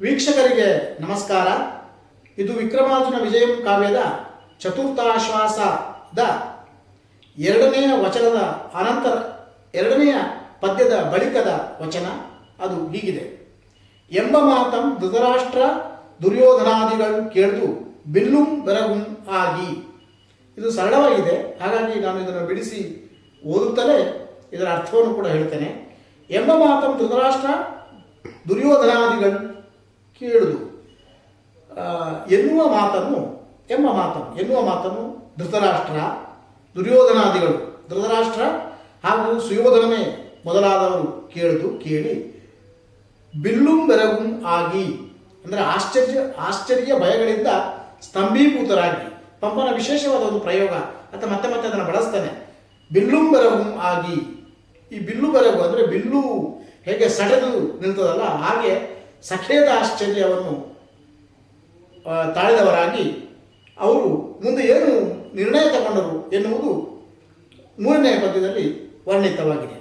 ವೀಕ್ಷಕರಿಗೆ ನಮಸ್ಕಾರ. ಇದು ವಿಕ್ರಮಾರ್ಜುನ ವಿಜಯಂ ಕಾವ್ಯದ ಚತುರ್ಥಾಶ್ವಾಸದ ಎರಡನೆಯ ವಚನದ ಅನಂತರ, ಎರಡನೆಯ ಪದ್ಯದ ಬಳಿಕದ ವಚನ ಅದು ಹೀಗಿದೆ. ಎಂಬ ಮಾತಂ ಧೃತರಾಷ್ಟ್ರ ದುರ್ಯೋಧನಾದಿಗಳು ಕೇಳಿದು ಬಿಲ್ಲುಂ ಬೆರಗುಂ ಆಗಿ. ಇದು ಸರಳವಾಗಿದೆ, ಹಾಗಾಗಿ ನಾನು ಇದನ್ನು ಬಿಡಿಸಿ ಓದುತ್ತಲೇ ಇದರ ಅರ್ಥವನ್ನು ಕೂಡ ಹೇಳ್ತೇನೆ. ಎಂಬ ಮಾತಂ ಧೃತರಾಷ್ಟ್ರ ದುರ್ಯೋಧನಾದಿಗಳು ಕೇಳುದು ಎನ್ನುವ ಮಾತನ್ನು, ಎಂಬ ಮಾತನ್ನು, ಎನ್ನುವ ಮಾತನ್ನು ಧೃತರಾಷ್ಟ್ರ, ದುರ್ಯೋಧನಾದಿಗಳು, ಧೃತರಾಷ್ಟ್ರ ಹಾಗೂ ಸುಯೋಧನನೇ ಮೊದಲಾದವರು ಕೇಳಿದು ಕೇಳಿ, ಬಿಲ್ಲುಂ ಬೆರಗುಂ ಆಗಿ, ಅಂದರೆ ಆಶ್ಚರ್ಯ ಆಶ್ಚರ್ಯ ಭಯಗಳಿಂದ ಸ್ತಂಭೀಭೂತರಾಗಿ, ಪಂಪನ ವಿಶೇಷವಾದ ಒಂದು ಪ್ರಯೋಗ ಅಂತ ಮತ್ತೆ ಮತ್ತೆ ಅದನ್ನು ಬಳಸ್ತಾನೆ. ಬಿಲ್ಲುಂ ಬೆರಗುಂ ಆಗಿ, ಈ ಬಿಲ್ಲು ಬೆರಗು ಅಂದರೆ ಬಿಲ್ಲು ಹೇಗೆ ಸಡೆದು ನಿಲ್ತದಲ್ಲ, ಹಾಗೆ ಸಖೇದ ಆಶ್ಚರ್ಯವನ್ನು ತಾಳಿದವರಾಗಿ ಅವರು ಮುಂದೆ ಏನು ನಿರ್ಣಯ ತಗೊಂಡರು ಎನ್ನುವುದು ಮೂರನೇ ಪದ್ಯದಲ್ಲಿ ವರ್ಣಿತವಾಗಿದೆ.